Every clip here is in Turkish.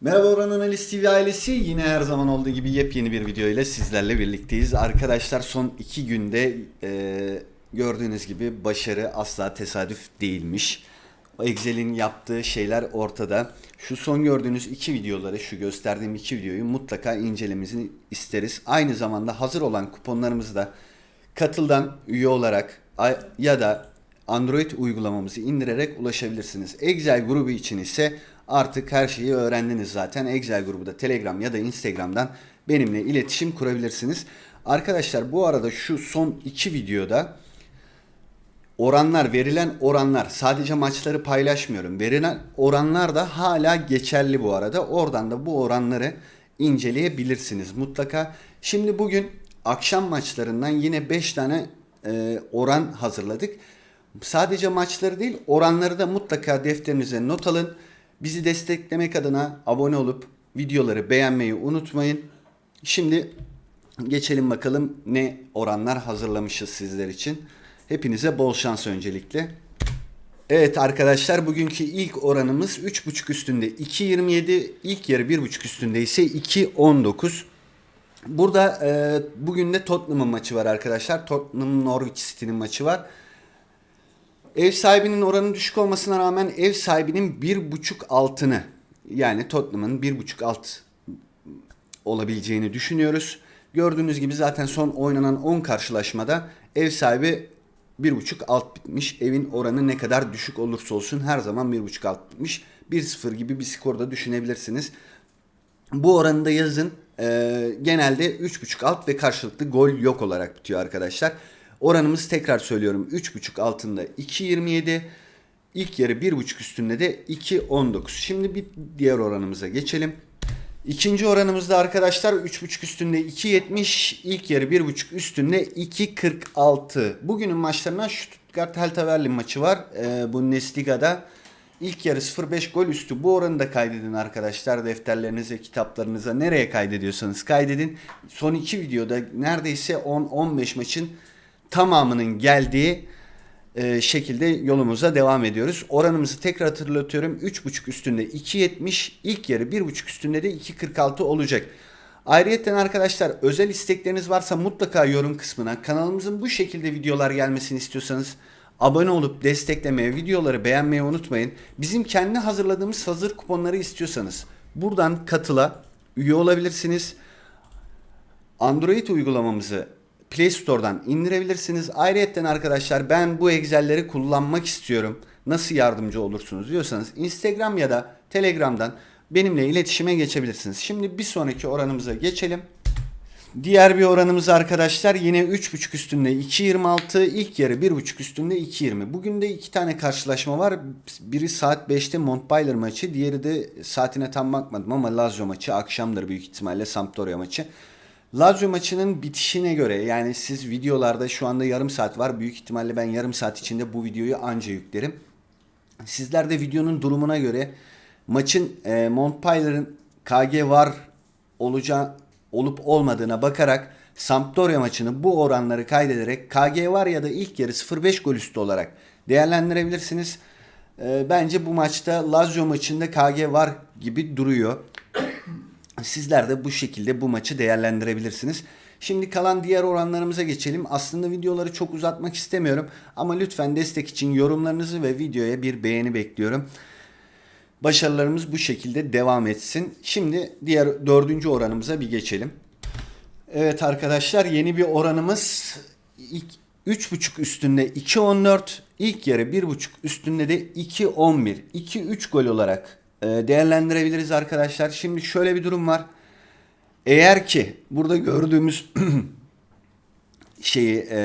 Merhaba Orhan Analiz TV ailesi. Yine her zaman olduğu gibi yepyeni bir video ile sizlerle birlikteyiz. Arkadaşlar son iki günde e, gördüğünüz gibi başarı asla tesadüf değilmiş. Excel'in yaptığı şeyler ortada. Şu son gördüğünüz iki videoları, şu gösterdiğim iki videoyu mutlaka incelemenizi isteriz. Aynı zamanda hazır olan kuponlarımızı da katıldan üye olarak ya da Android uygulamamızı indirerek ulaşabilirsiniz. Excel grubu için ise artık her şeyi öğrendiniz zaten. Excel grubu da Telegram ya da Instagram'dan benimle iletişim kurabilirsiniz. Arkadaşlar bu arada şu son iki videoda oranlar verilen oranlar sadece maçları paylaşmıyorum. Verilen oranlar da hala geçerli bu arada. Oradan da bu oranları inceleyebilirsiniz mutlaka. Şimdi bugün akşam maçlarından yine 5 tane e, oran hazırladık. Sadece maçları değil oranları da mutlaka defterinize not alın. Bizi desteklemek adına abone olup videoları beğenmeyi unutmayın. Şimdi geçelim bakalım ne oranlar hazırlamışız sizler için. Hepinize bol şans öncelikle. Evet arkadaşlar bugünkü ilk oranımız 3.5 üstünde 2.27 ilk yarı 1.5 üstünde ise 2.19. Burada e, bugün de Tottenham'ın maçı var arkadaşlar. Tottenham Norwich City'nin maçı var. Ev sahibinin oranı düşük olmasına rağmen ev sahibinin 1.5 altını yani Tottenham'ın 1.5 alt olabileceğini düşünüyoruz. Gördüğünüz gibi zaten son oynanan 10 karşılaşmada ev sahibi 1.5 alt bitmiş. Evin oranı ne kadar düşük olursa olsun her zaman 1.5 alt bitmiş. 1-0 gibi bir skorda düşünebilirsiniz. Bu oranı da yazın. Ee, genelde 3.5 alt ve karşılıklı gol yok olarak bitiyor arkadaşlar. Oranımız tekrar söylüyorum 3.5 altında 2.27. İlk yarı 1.5 üstünde de 2.19. Şimdi bir diğer oranımıza geçelim. İkinci oranımızda arkadaşlar 3.5 üstünde 2.70, ilk yarı 1.5 üstünde 2.46. Bugünün maçlarından Stuttgart Hertha Berlin maçı var. Ee, Bundesliga'da ilk yarı 0.5 gol üstü. Bu oranı da kaydedin arkadaşlar. Defterlerinize, kitaplarınıza nereye kaydediyorsanız kaydedin. Son iki videoda neredeyse 10-15 maçın tamamının geldiği e, şekilde yolumuza devam ediyoruz. Oranımızı tekrar hatırlatıyorum. 3.5 üstünde 2.70, ilk yarı 1.5 üstünde de 2.46 olacak. Ayrıyeten arkadaşlar özel istekleriniz varsa mutlaka yorum kısmına kanalımızın bu şekilde videolar gelmesini istiyorsanız abone olup desteklemeye, videoları beğenmeyi unutmayın. Bizim kendi hazırladığımız hazır kuponları istiyorsanız buradan katıla üye olabilirsiniz. Android uygulamamızı Play Store'dan indirebilirsiniz. Ayrıca arkadaşlar ben bu Excel'leri kullanmak istiyorum. Nasıl yardımcı olursunuz diyorsanız Instagram ya da Telegram'dan benimle iletişime geçebilirsiniz. Şimdi bir sonraki oranımıza geçelim. Diğer bir oranımız arkadaşlar yine 3.5 üstünde 2.26 ilk yarı 1.5 üstünde 2.20. Bugün de iki tane karşılaşma var. Biri saat 5'te Montpellier maçı diğeri de saatine tam bakmadım ama Lazio maçı akşamdır büyük ihtimalle Sampdoria maçı. Lazio maçının bitişine göre yani siz videolarda şu anda yarım saat var. Büyük ihtimalle ben yarım saat içinde bu videoyu anca yüklerim. Sizler de videonun durumuna göre maçın e, Montpellier'in KG var olacağı olup olmadığına bakarak Sampdoria maçını bu oranları kaydederek KG var ya da ilk yarı 0.5 gol üstü olarak değerlendirebilirsiniz. E, bence bu maçta Lazio maçında KG var gibi duruyor. Sizler de bu şekilde bu maçı değerlendirebilirsiniz. Şimdi kalan diğer oranlarımıza geçelim. Aslında videoları çok uzatmak istemiyorum ama lütfen destek için yorumlarınızı ve videoya bir beğeni bekliyorum. Başarılarımız bu şekilde devam etsin. Şimdi diğer dördüncü oranımıza bir geçelim. Evet arkadaşlar yeni bir oranımız ilk 3.5 üstünde 2.14 ilk yarı 1.5 üstünde de 2.11 2-3 gol olarak değerlendirebiliriz arkadaşlar. Şimdi şöyle bir durum var. Eğer ki burada gördüğümüz şeyi e,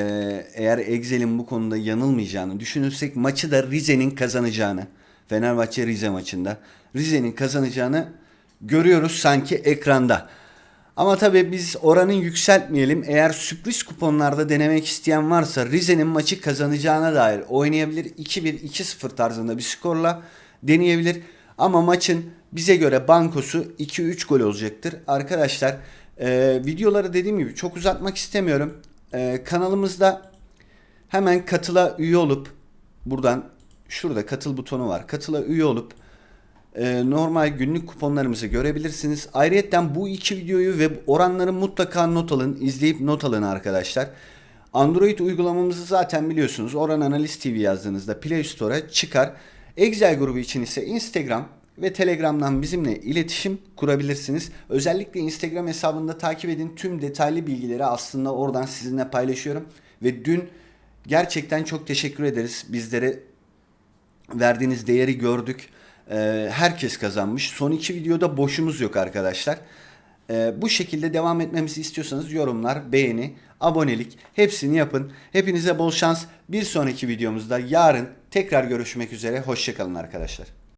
eğer Excel'in bu konuda yanılmayacağını düşünürsek maçı da Rize'nin kazanacağını Fenerbahçe Rize maçında Rize'nin kazanacağını görüyoruz sanki ekranda. Ama tabii biz oranı yükseltmeyelim. Eğer sürpriz kuponlarda denemek isteyen varsa Rize'nin maçı kazanacağına dair oynayabilir. 2-1, 2-0 tarzında bir skorla deneyebilir. Ama maçın bize göre bankosu 2-3 gol olacaktır. Arkadaşlar e, videoları dediğim gibi çok uzatmak istemiyorum. E, kanalımızda hemen katıla üye olup buradan şurada katıl butonu var. Katıla üye olup e, normal günlük kuponlarımızı görebilirsiniz. Ayrıca bu iki videoyu ve oranları mutlaka not alın. izleyip not alın arkadaşlar. Android uygulamamızı zaten biliyorsunuz. Oran Analiz TV yazdığınızda Play Store'a çıkar. Excel grubu için ise Instagram ve Telegram'dan bizimle iletişim kurabilirsiniz. Özellikle Instagram hesabında takip edin. Tüm detaylı bilgileri aslında oradan sizinle paylaşıyorum. Ve dün gerçekten çok teşekkür ederiz. Bizlere verdiğiniz değeri gördük. Ee, herkes kazanmış. Son iki videoda boşumuz yok arkadaşlar. Ee, bu şekilde devam etmemizi istiyorsanız yorumlar, beğeni, abonelik hepsini yapın. Hepinize bol şans. Bir sonraki videomuzda yarın tekrar görüşmek üzere. Hoşçakalın arkadaşlar.